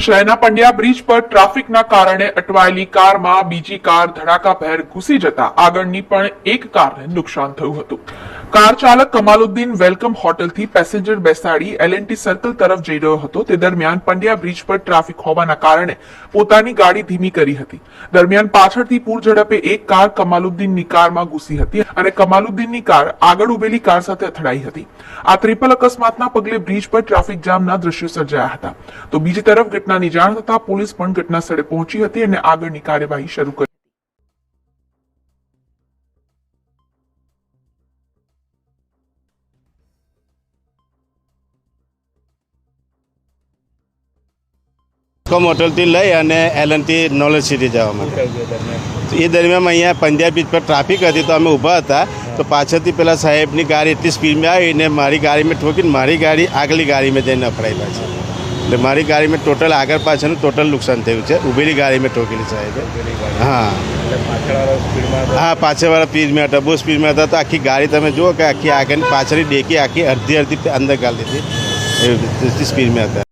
શહેરના પંડ્યા બ્રિજ પર ટ્રાફિકના કારણે અટવાયેલી કારમાં બીજી કાર ધડાકાભેર ઘૂસી જતા આગળની પણ એક કારને નુકસાન થયું હતું. કાર ચાલક કમાલુદ્દીન વેલકમ હોટલથી પેસેન્જર બેસાડી એલએનટી સર્કલ તરફ જઈ રહ્યો હતો. તે દરમિયાન પંડ્યા બ્રિજ પર ટ્રાફિક હોવાના કારણે પોતાની ગાડી ધીમી કરી હતી. દરમિયાન પાછળથી પૂર ઝડપે એક કાર કમાલુદ્દીનની કારમાં ઘૂસી હતી અને કમાલુદ્દીનની કાર આગળ ઉભેલી કાર સાથે અથડાઈ હતી. આ ટ્રિપલ અકસ્માતના પગલે બ્રિજ પર ટ્રાફિક જામના દ્રશ્યો સર્જાયા હતા. તો બીજી તરફ ઘટનાની જાણ થતા પોલીસ પણ ઘટના સ્થળે પહોંચી હતી અને આગળની કાર્યવાહી શરૂ કરી કોમ હોટલથી લઈ અને એલનથી નોલેજ સિટી જવા માટે. એ દરમિયાન અહીંયા પંજાબ બીચ પર ટ્રાફિક હતી તો અમે ઊભા હતા. તો પાછળથી પેલા સાહેબની ગાડી એટલી સ્પીડમાં આવી ને મારી ગાડીમાં ઠોકીને મારી ગાડી આગલી ગાડીમાં જઈને અફડાયેલા પાછી. એટલે મારી ગાડીમાં ટોટલ આગળ પાછળનું ટોટલ નુકસાન થયું છે. ઊભેલી ગાડીમાં ઠોકેલી સાહેબે. હા. હા, પાછળવાળા સ્પીડમાં હતા, બહુ સ્પીડમાં હતા. તો આખી ગાડી તમે જુઓ કે આખી આગળની પાછળની ડેકી આખી અડધી અડધી અંદર ગાડી દીધી. એવી સ્પીડમાં હતા.